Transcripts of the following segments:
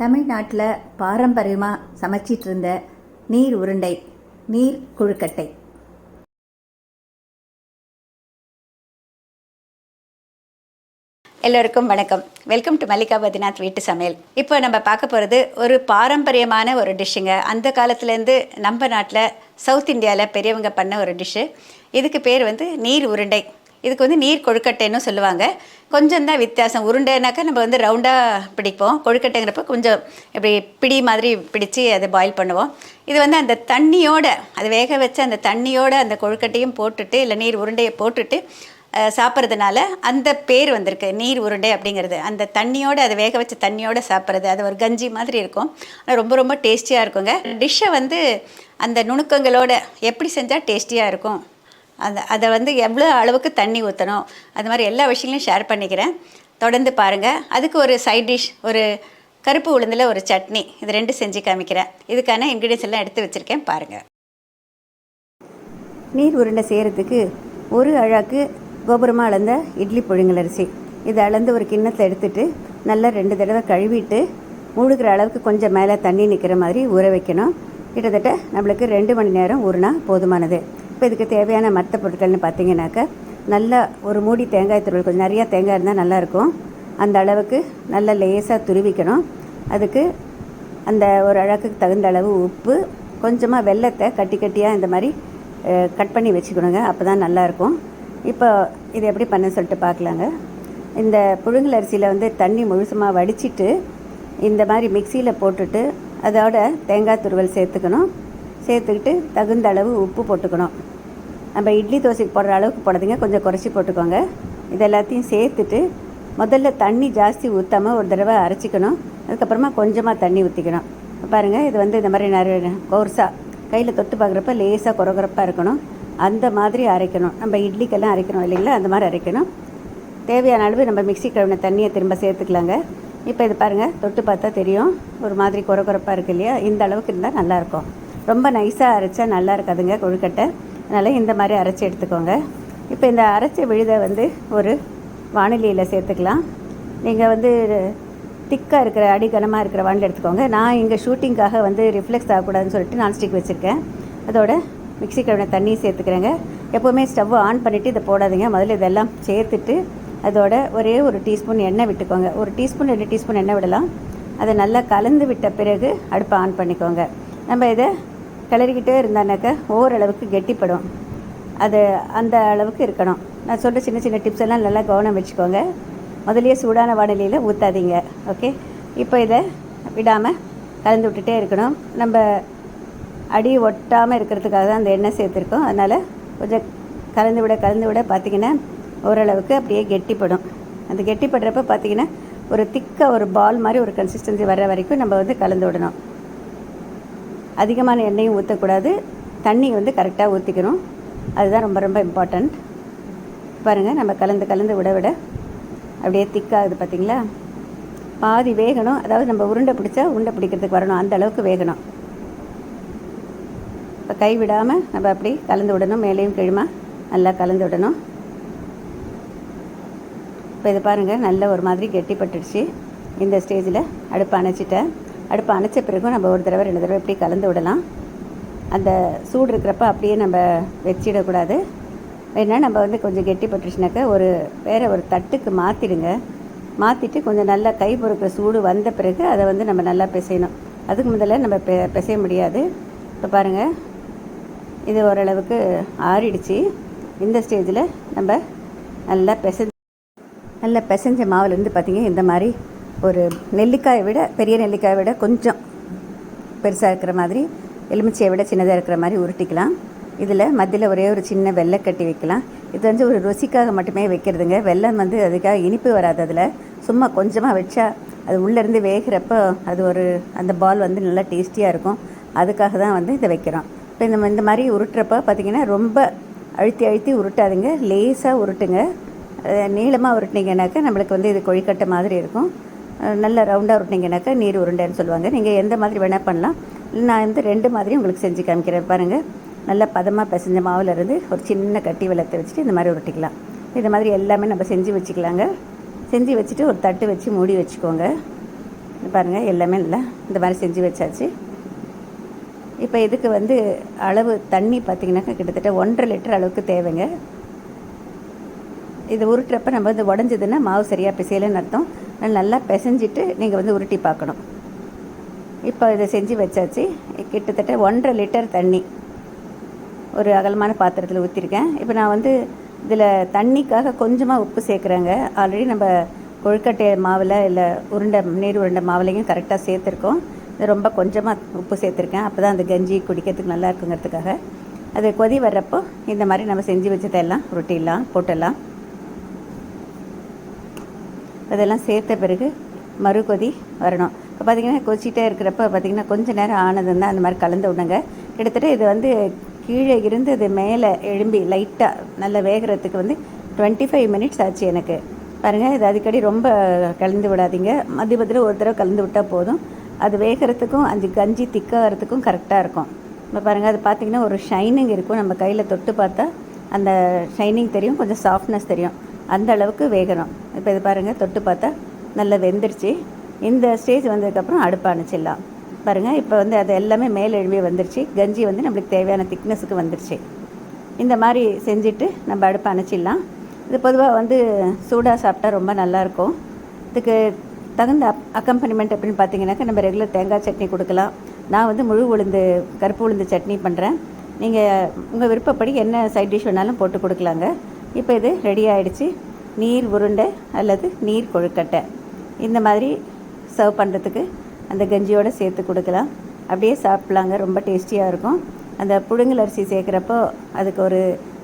தமிழ்நாட்டில் பாரம்பரியமாக சமைச்சிட்டு இருந்த நீர் உருண்டை நீர் கொழுக்கட்டை. எல்லோருக்கும் வணக்கம். வெல்கம் டு மல்லிகா பத்ரிநாத் வீட்டு சமையல். இப்போ நம்ம பார்க்க போகிறது ஒரு பாரம்பரியமான ஒரு டிஷ்ஷுங்க. அந்த காலத்துலேருந்து நம்ம நாட்டில் சவுத் இந்தியாவில் பெரியவங்க பண்ண ஒரு டிஷ்ஷு. இதுக்கு பேர் வந்து நீர் உருண்டை. இதுக்கு வந்து நீர் கொழுக்கட்டைன்னு சொல்லுவாங்க. கொஞ்சம் தான் வித்தியாசம். உருண்டைனாக்கா நம்ம வந்து ரவுண்டாக பிடிப்போம். கொழுக்கட்டைங்கிறப்ப கொஞ்சம் இப்படி பிடி மாதிரி பிடிச்சு அதை பாயில் பண்ணுவோம். இது வந்து அந்த தண்ணியோட அது வேக வச்ச அந்த தண்ணியோட அந்த கொழுக்கட்டையும் போட்டுட்டு இல்லை நீர் உருண்டையை போட்டுட்டு சாப்பிட்றதுனால அந்த பேர் வந்திருக்கு. நீர் உருண்டை அப்படிங்கிறது. அந்த தண்ணியோடு அதை வேக வச்ச தண்ணியோடு சாப்பிட்றது. அது ஒரு கஞ்சி மாதிரி இருக்கும். ஆனால் ரொம்ப ரொம்ப டேஸ்டியாக இருக்குங்க. டிஷ்ஷை வந்து அந்த நுணுக்கங்களோட எப்படி செஞ்சால் டேஸ்டியாக இருக்கும்? அந்த அதை வந்து எவ்வளோ அளவுக்கு தண்ணி ஊற்றணும் அது மாதிரி எல்லா விஷயங்களையும் ஷேர் பண்ணிக்கிறேன். தொடர்ந்து பாருங்கள் அதுக்கு ஒரு சைட் டிஷ் ஒரு கருப்பு உளுந்தில் ஒரு சட்னி இது ரெண்டு செஞ்சு காமிக்கிறேன். இதுக்கான இன்க்ரீடியன்ஸ் எல்லாம் எடுத்து வச்சுருக்கேன் பாருங்கள் நீர் உருண்டை செய்கிறதுக்கு ஒரு அழாக்கு கோபுரமாக அளந்த இட்லி புழுங்கல் அரிசி. இதை அளந்து ஒரு கிண்ணத்தில் எடுத்துட்டு நல்லா ரெண்டு தடவை கழுவிட்டு மூழ்கிற அளவுக்கு கொஞ்சம் மேலே தண்ணி நிற்கிற மாதிரி ஊற வைக்கணும். கிட்டத்தட்ட நம்மளுக்கு ரெண்டு மணி நேரம் ஊறினா போதுமானது. இப்போ இதுக்கு தேவையான மற்ற பொருட்கள்னு பார்த்தீங்கன்னாக்கா நல்லா ஒரு மூடி தேங்காய் துருவல் கொஞ்சம் நிறையா தேங்காய் இருந்தால் நல்லாயிருக்கும். அந்த அளவுக்கு நல்லா லேசாக துருவிக்கணும். அதுக்கு அந்த ஒரு அழகுக்கு தகுந்த அளவு உப்பு கொஞ்சமாக வெல்லத்தை கட்டி கட்டியாக இந்த மாதிரி கட் பண்ணி வச்சுக்கணுங்க. அப்போ தான் நல்லாயிருக்கும். இப்போ இது எப்படி பண்ண சொல்லிட்டு பார்க்கலாங்க. இந்த புழுங்கல் அரிசியில் வந்து தண்ணி முழுசமாக வடிச்சிட்டு இந்த மாதிரி மிக்சியில் போட்டுட்டு அதோட தேங்காய் துருவல் சேர்த்துக்கணும். சேர்த்துக்கிட்டு தகுந்த அளவு உப்பு போட்டுக்கணும். நம்ம இட்லி தோசைக்கு போடுற அளவுக்கு போடாதீங்க. கொஞ்சம் குறைச்சி போட்டுக்கோங்க. இது எல்லாத்தையும் சேர்த்துட்டு முதல்ல தண்ணி ஜாஸ்தி ஊற்றாமல் ஒரு தடவை அரைச்சிக்கணும். அதுக்கப்புறமா கொஞ்சமாக தண்ணி ஊற்றிக்கணும் பாருங்கள் இது வந்து இந்த மாதிரி நிறைய கோர்ஸாக கையில் தொட்டு பார்க்குறப்ப லேசாக குறகுறப்பாக இருக்கணும். அந்த மாதிரி அரைக்கணும். நம்ம இட்லிக்கெல்லாம் அரைக்கணும் இல்லைங்களா? அந்த மாதிரி அரைக்கணும். தேவையான அளவு நம்ம மிக்சி கழுவின தண்ணியை திரும்ப சேர்த்துக்கலாங்க. இப்போ இது பாருங்கள் தொட்டு பார்த்தா தெரியும். ஒரு மாதிரி குறகுறப்பாக இருக்கு இல்லையா? இந்த அளவுக்கு இருந்தால் நல்லாயிருக்கும் ரொம்ப நைஸாக அரைச்சா நல்லா இருக்காதுங்க கொழுக்கட்டை. அதனால் இந்த மாதிரி அரைச்சி எடுத்துக்கோங்க. இப்போ இந்த அரைச்ச விழுதை வந்து ஒரு வானிலையில் சேர்த்துக்கலாம். நீங்கள் வந்து திக்காக இருக்கிற அடிகனமாக இருக்கிற வானிலை எடுத்துக்கோங்க. நான் இங்கே ஷூட்டிங்காக வந்து ரிஃப்ளெக்ஸ் ஆகக்கூடாதுன்னு சொல்லிட்டு நான்ஸ்டிக் வச்சுருக்கேன். அதோட மிக்ஸி கழுவின தண்ணி சேர்த்துக்கிறேங்க. எப்போவுமே ஸ்டவ் ஆன் பண்ணிவிட்டு இதை போடாதீங்க. முதல்ல இதெல்லாம் சேர்த்துட்டு அதோட ஒரே ஒரு டீஸ்பூன் எண்ணெய் விட்டுக்கோங்க. ஒரு டீஸ்பூன் ரெண்டு டீஸ்பூன் எண்ணெய் விடலாம். அதை நல்லா கலந்து விட்ட பிறகு அடுப்பை ஆன் பண்ணிக்கோங்க. நம்ம இதை கிளறிக்கிட்டே இருந்தானாக்கா ஓரளவுக்கு கெட்டிப்படும். அது அந்த அளவுக்கு இருக்கணும். நான் சொல்கிற சின்ன சின்ன டிப்ஸ் எல்லாம் நல்லா கவனம் வச்சுக்கோங்க. முதலியே சூடான வானிலையில் ஊற்றாதீங்க ஓகே இப்போ இதை விடாமல் கலந்து விட்டுட்டே இருக்கணும். நம்ம அடி ஒட்டாமல் இருக்கிறதுக்காக தான் அந்த எண்ணெய் சேர்த்துருக்கோம். அதனால் கொஞ்சம் கலந்து விட கலந்து விட பார்த்திங்கன்னா ஓரளவுக்கு அப்படியே கெட்டிப்படும். அந்த கெட்டிப்படுறப்ப பார்த்திங்கன்னா ஒரு திக்காக ஒரு பால் மாதிரி ஒரு கன்சிஸ்டன்சி வர்ற வரைக்கும் நம்ம வந்து கலந்து விடணும். அதிகமான எண்ணெயும் ஊற்றக்கூடாது தண்ணி வந்து கரெக்டாக ஊற்றிக்கணும் அதுதான் ரொம்ப ரொம்ப இம்பார்ட்டண்ட் பாருங்கள் நம்ம கலந்து கலந்து விட விட அப்படியே திக்காகுது பார்த்தீங்களா பாதி வேகணும். அதாவது நம்ம உருண்டை பிடிச்சா உருண்டை பிடிக்கிறதுக்கு வரணும். அந்த அளவுக்கு வேகணும். இப்போ கை விடாமல் நம்ம அப்படி கலந்து விடணும். மேலேயும் கீழுமா நல்லா கலந்து விடணும். இப்போ இது பாருங்கள் நல்ல ஒரு மாதிரி கெட்டிப்பட்டுடுச்சு. இந்த ஸ்டேஜில் அடுப்பை அணைச்சிட்டேன். அடுப்பை அணைச்ச பிறகும் நம்ம ஒரு தடவை ரெண்டு தடவை இப்படி கலந்து விடலாம். அந்த சூடு இருக்கிறப்ப அப்படியே நம்ம வச்சிடக்கூடாது. வேணா நம்ம வந்து கொஞ்சம் கெட்டி கெட்டிப்பட்டுருச்சுனாக்கா ஒரு வேறு ஒரு தட்டுக்கு மாற்றிடுங்க மாற்றிட்டு கொஞ்சம் நல்லா கை பொறுக்கிற சூடு வந்த பிறகு அதை வந்து நம்ம நல்லா பிசையணும். அதுக்கு முதல்ல நம்ம பெ பிசைய முடியாது. இப்போ பாருங்கள் இது ஓரளவுக்கு ஆறிடுச்சு. இந்த ஸ்டேஜில் நம்ம நல்லா பிசை நல்லா பிசைஞ்ச மாவுலேருந்து பார்த்தீங்க இந்த மாதிரி ஒரு நெல்லிக்காயை விட பெரிய நெல்லிக்காயை விட கொஞ்சம் பெருசாக இருக்கிற மாதிரி எலுமிச்சையை விட சின்னதாக இருக்கிற மாதிரி உருட்டிக்கலாம். இதில் மத்தியில் ஒரே ஒரு சின்ன வெள்ளை கட்டி வைக்கலாம். இது வந்து ஒரு ருசிக்காக மட்டுமே வைக்கிறதுங்க. வெல்லம் வந்து அதுக்காக இனிப்பு வராது அதில். சும்மா கொஞ்சமாக வச்சா அது உள்ளேருந்து வேகிறப்போ அது ஒரு அந்த பால் வந்து நல்லா டேஸ்டியாக இருக்கும். அதுக்காக தான் வந்து இதை வைக்கிறோம். இப்போ இந்த இந்த மாதிரி உருட்டுறப்போ பார்த்திங்கன்னா ரொம்ப அழுத்தி அழுத்தி உருட்டாதுங்க. லேசாக உருட்டுங்க. நீளமாக உருட்டினீங்கன்னாக்கா நம்மளுக்கு வந்து இது கொழிக்கட்டை மாதிரி இருக்கும். நல்ல ரவுண்டாக உருட்டினீங்கன்னாக்கா நீர் உருண்டைன்னு சொல்லுவாங்க. நீங்கள் எந்த மாதிரி வேணால் பண்ணலாம். நான் வந்து ரெண்டு மாதிரி உங்களுக்கு செஞ்சு காமிக்கிறேன். பாருங்கள் நல்ல பதமாக பிசைஞ்ச மாவில் இருந்து ஒரு சின்ன கட்டி வெள்ளத்தை வச்சுட்டு இந்த மாதிரி உருட்டிக்கலாம் இந்த மாதிரி எல்லாமே நம்ம செஞ்சு வச்சுக்கலாங்க. செஞ்சு வச்சுட்டு ஒரு தட்டு வச்சு மூடி வச்சுக்கோங்க. பாருங்கள் எல்லாமே நல்லா இந்த மாதிரி செஞ்சு வச்சாச்சு. இப்போ இதுக்கு வந்து அளவு தண்ணி பார்த்தீங்கன்னாக்கா கிட்டத்தட்ட ஒன்றரை லிட்டர் அளவுக்கு தேவைங்க. இது உருட்டுறப்ப நம்ம வந்து உடஞ்சதுன்னா மாவு சரியாக பிசையலைன்னு அர்த்தம். நல்லா பிசைஞ்சிட்டு நீங்கள் வந்து உருட்டி பார்க்கணும். இப்போ இதை செஞ்சு வச்சாச்சு. கிட்டத்தட்ட ஒன்றரை லிட்டர் தண்ணி. ஒரு அகலமான பாத்திரத்தில் ஊற்றிருக்கேன் இப்போ நான் வந்து இதில் தண்ணிக்காக கொஞ்சமாக உப்பு சேர்க்குறேங்க. ஆல்ரெடி நம்ம கொழுக்கட்டை மாவில் இல்லை உருண்டை நீர் உருண்டை மாவுலையும் கரெக்டாக சேர்த்துருக்கோம். ரொம்ப கொஞ்சமாக உப்பு சேர்த்துருக்கேன். அப்போ தான் அந்த கஞ்சி குடிக்கிறதுக்கு நல்லா இருக்குங்கிறதுக்காக. அது கொதி வர்றப்போ இந்த மாதிரி நம்ம செஞ்சு வச்சதெல்லாம் ரொட்டிலாம் போட்டெல்லாம் அதெல்லாம் சேர்த்த பிறகு மறு கொதி வரணும். இப்போ பார்த்தீங்கன்னா கொச்சிட்டே இருக்கிறப்ப பார்த்தீங்கன்னா கொஞ்ச நேரம் ஆனதுன்னா அந்த மாதிரி கலந்து விடுங்க கிட்டத்தட்ட இது வந்து கீழே இருந்து இது மேலே எழும்பி லைட்டாக நல்லா வேகிறதுக்கு வந்து டுவெண்ட்டி ஃபைவ் மினிட்ஸ் ஆச்சு எனக்கு. பாருங்கள் இது அடிக்கடி ரொம்ப கலந்து விடாதீங்க. மதிய பதில் ஒரு தடவை கலந்து விட்டால் போதும். அது வேகிறதுக்கும் அஞ்சு கஞ்சி திக்காகிறதுக்கும் கரெக்டாக இருக்கும். இப்போ பாருங்கள் அது பார்த்தீங்கன்னா ஒரு ஷைனிங் இருக்கும். நம்ம கையில் தொட்டு பார்த்தா அந்த ஷைனிங் தெரியும் கொஞ்சம் சாஃப்ட்னஸ் தெரியும். அந்த அளவுக்கு வேகணும். இப்போ இது பாருங்கள் தொட்டு பார்த்தா நல்லா வெந்துருச்சு. இந்த ஸ்டேஜ் வந்ததுக்கப்புறம் அடுப்பு அணைச்சிடலாம். பாருங்கள் இப்போ வந்து அது எல்லாமே மேல் எழும்பி வந்துருச்சு. கஞ்சி வந்து நம்மளுக்கு தேவையான திக்னஸுக்கு வந்துருச்சு. இந்த மாதிரி செஞ்சுட்டு நம்ம அடுப்பு அணைச்சிடலாம். இது பொதுவாக வந்து சூடாக சாப்பிட்டா ரொம்ப நல்லாயிருக்கும். இதுக்கு தகுந்த அப் அக்கம்பனிமெண்ட் அப்படின்னு பார்த்தீங்கன்னாக்கா நம்ம ரெகுலர் தேங்காய் சட்னி கொடுக்கலாம். நான் வந்து முழு உளுந்து கருப்பு உளுந்து சட்னி பண்ணுறேன் நீங்கள் உங்கள் விருப்பப்படி என்ன சைட் டிஷ் வேணாலும் போட்டு கொடுக்கலாங்க. இப்போ இது ரெடி ஆகிடுச்சு நீர் உருண்டை அல்லது நீர் கொழுக்கட்டை. இந்த மாதிரி சர்வ் பண்ணுறதுக்கு அந்த கஞ்சியோடு சேர்த்து கொடுக்கலாம். அப்படியே சாப்பிட்லாங்க ரொம்ப டேஸ்டியாக இருக்கும். அந்த புழுங்கல் அரிசி சேர்க்குறப்போ அதுக்கு ஒரு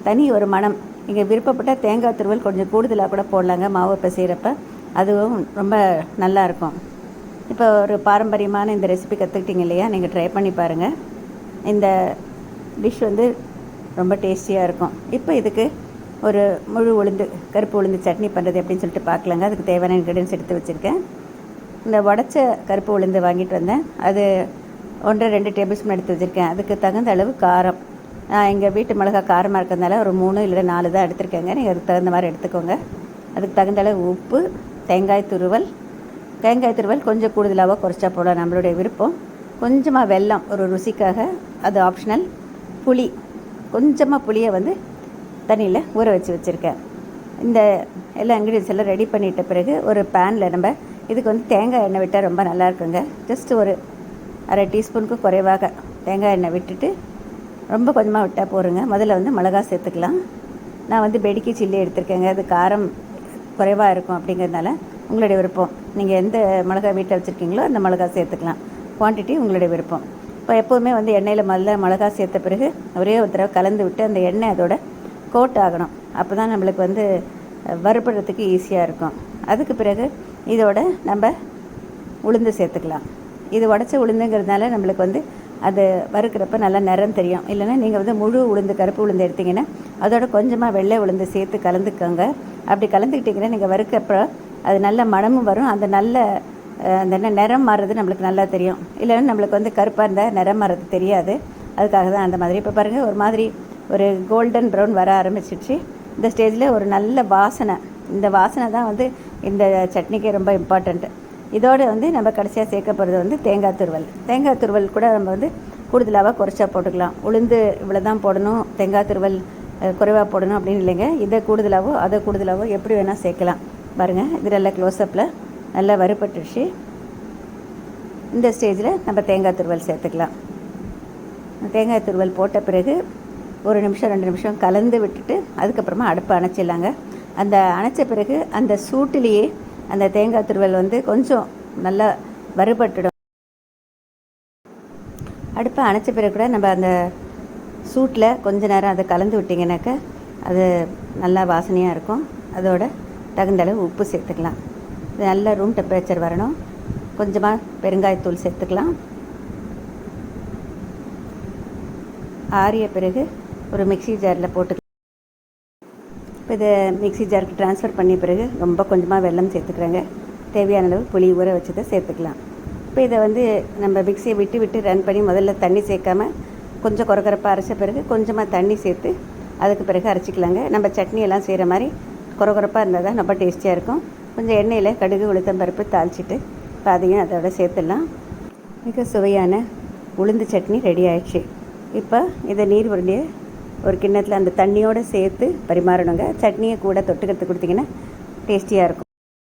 தனி ஒரு மனம் இங்கே விருப்பப்பட்ட தேங்காய் துருவல் கொஞ்சம் கூடுதலாக கூட போடலாங்க மாவு பிசைகிறப்ப அதுவும் ரொம்ப நல்லா இருக்கும். இப்போ ஒரு பாரம்பரியமான இந்த ரெசிபி கற்றுக்கிட்டீங்க இல்லையா? நீங்கள் ட்ரை பண்ணி பாருங்கள் இந்த டிஷ் வந்து ரொம்ப டேஸ்டியாக இருக்கும். இப்போ இதுக்கு ஒரு முழு உளுந்து கருப்பு உளுந்து சட்னி பண்ணுறது எப்படின்னு சொல்லிட்டு பார்க்கலாங்க. அதுக்கு தேவையான இன்க்ரீடியன்ஸ் எடுத்து வச்சுருக்கேன். இந்த உடச்ச கருப்பு உளுந்து வாங்கிட்டு வந்தேன். அது ஒன்று ரெண்டு டேபிள் ஸ்பூன் எடுத்து வச்சுருக்கேன். அதுக்கு தகுந்த அளவு காரம். நான் எங்கள் வீட்டு மிளகா காரமாக இருக்கிறதுனால ஒரு மூணு இல்லை நாலு தான் எடுத்திருக்கேங்க. நீங்கள் அதுக்கு தகுந்த மாதிரி எடுத்துக்கோங்க. அதுக்கு தகுந்த அளவு உப்பு தேங்காய் துருவல். தேங்காய் துருவல் கொஞ்சம் கூடுதலாக குறைச்சா போடலாம். நம்மளுடைய விருப்பம். கொஞ்சமாக வெல்லம் ஒரு ருசிக்காக. அது ஆப்ஷனல் புளி. கொஞ்சமாக புளியை வந்து தண்ணியில் ஊற வச்சு வச்சுருக்கேன். இந்த எல்லா இன்க்ரீடியன்ஸ் எல்லாம் ரெடி பண்ணிட்ட பிறகு ஒரு பேனில் நம்ம இதுக்கு வந்து தேங்காய் எண்ணெய் விட்டால் ரொம்ப நல்லா இருக்குங்க. ஜஸ்ட் ஒரு அரை டீஸ்பூனுக்கு குறைவாக தேங்காய் எண்ணெய் விட்டுட்டு ரொம்ப கொஞ்சமாக விட்டால் போருங்க. முதல்ல வந்து மிளகா சேர்த்துக்கலாம். நான் வந்து பெடிக்கி சில்லி எடுத்திருக்கேங்க. அது காரம் குறைவாக இருக்கும் அப்படிங்கிறதுனால உங்களுடைய விருப்பம். நீங்கள் எந்த மிளகா வீட்டில் வச்சுருக்கீங்களோ அந்த மிளகா சேர்த்துக்கலாம். குவான்டிட்டி உங்களுடைய விருப்பம். இப்போ எப்போவுமே வந்து எண்ணெயில் முதல்ல மிளகா சேர்த்த பிறகு ஒரே ஒரு தடவை கலந்து விட்டு அந்த எண்ணெய் அதோட கோட் ஆகணும். அப்போ தான் நம்மளுக்கு வந்து வறுப்படுறதுக்கு ஈஸியாக இருக்கும். அதுக்கு பிறகு இதோட நம்ம உளுந்து சேர்த்துக்கலாம். இது உடச்ச உளுந்துங்கிறதுனால நம்மளுக்கு வந்து அது வறுக்கிறப்ப நல்லா நிறம் தெரியும். இல்லைன்னா நீங்கள் வந்து முழு உளுந்து கருப்பு உளுந்து எடுத்திங்கன்னா அதோட கொஞ்சமாக வெள்ளை உளுந்து சேர்த்து கலந்துக்கோங்க. அப்படி கலந்துக்கிட்டிங்கன்னா நீங்கள் வறுக்கிறப்ப அது நல்ல மணமும் வரும். அந்த நல்ல அந்த என்ன நிறம் மாறுறது நம்மளுக்கு நல்லா தெரியும். இல்லைன்னா நம்மளுக்கு வந்து கருப்பாக இருந்தால் நிறம் மாறுறது தெரியாது. அதுக்காக தான் அந்த மாதிரி. இப்போ பாருங்கள் ஒரு மாதிரி ஒரு கோல்டன் ப்ரௌன் வர ஆரம்பிச்சிச்சு. இந்த ஸ்டேஜில் ஒரு நல்ல வாசனை. இந்த வாசனை தான் வந்து இந்த சட்னிக்கு ரொம்ப இம்பார்ட்டண்ட்டு இதோடு வந்து நம்ம கடைசியாக சேர்க்க போகிறது வந்து தேங்காய் துருவல். தேங்காய் துருவல் கூட நம்ம வந்து கூடுதலாக குறைச்சா போட்டுக்கலாம். உளுந்து இவ்வளோ தான் போடணும். தேங்காய் துருவல் குறைவாக போடணும் அப்படின்னு இல்லைங்க. இதை கூடுதலாகவோ அதை கூடுதலாகவோ எப்படி வேணால் சேர்க்கலாம். பாருங்கள் இது நல்லா க்ளோஸ்அப்பில் நல்லா வறுபட்டுருச்சு. இந்த ஸ்டேஜில் நம்ம தேங்காய் துருவல் சேர்த்துக்கலாம். தேங்காய் துருவல் போட்ட பிறகு ஒரு நிமிஷம் ரெண்டு நிமிஷம் கலந்து விட்டுட்டு அதுக்கப்புறமா அடுப்பை அணைச்சிடலாங்க. அந்த அணைச்ச பிறகு அந்த சூட்டிலேயே அந்த தேங்காய் துருவல் வந்து கொஞ்சம் நல்லா வறுபட்டுடும். அடுப்பை அணைச்ச பிறகு கூட நம்ம அந்த சூட்டில் கொஞ்ச நேரம் அதை கலந்து விட்டிங்கனாக்கா அது நல்லா வாசனையாக இருக்கும். அதோட தகுந்த அளவு உப்பு சேர்த்துக்கலாம். இது நல்ல ரூம் டெம்பரேச்சர் வரணும். கொஞ்சமாக பெருங்காயத்தூள் சேர்த்துக்கலாம். ஆறிய பிறகு ஒரு மிக்ஸி ஜாரில் போட்டு இப்போ இதை மிக்சி ஜாருக்கு ட்ரான்ஸ்ஃபர் பண்ணிய பிறகு ரொம்ப கொஞ்சமாக வெல்லம் சேர்த்துக்கிறாங்க. தேவையான அளவு புளி ஊற வச்சதை சேர்த்துக்கலாம். இப்போ இதை வந்து நம்ம மிக்ஸியை விட்டு விட்டு ரன் பண்ணி முதல்ல தண்ணி சேர்க்காம கொஞ்சம் குறக்குறப்பாக அரைச்ச பிறகு கொஞ்சமாக தண்ணி சேர்த்து அதுக்கு பிறகு அரைச்சிக்கலாங்க. நம்ம சட்னி எல்லாம் செய்கிற மாதிரி குறக்குறப்பாக இருந்தால் தான் ரொம்ப டேஸ்டியாக இருக்கும். கொஞ்சம் எண்ணெயில் கடுகு உளுத்தம்பருப்பு தாளிச்சிட்டு இப்போ அதையும் அதோட சேர்த்துடலாம். மிக சுவையான உளுந்து சட்னி ரெடி ஆயிடுச்சு. இப்போ இதை நீர் உருண்டையை ஒரு கிண்ணத்தில் அந்த தண்ணியோடு சேர்த்து பரிமாறணுங்க. சட்னியை கூட தொட்டுக்கிறதுக்கு கொடுத்தீங்கன்னா டேஸ்டியாக இருக்கும்.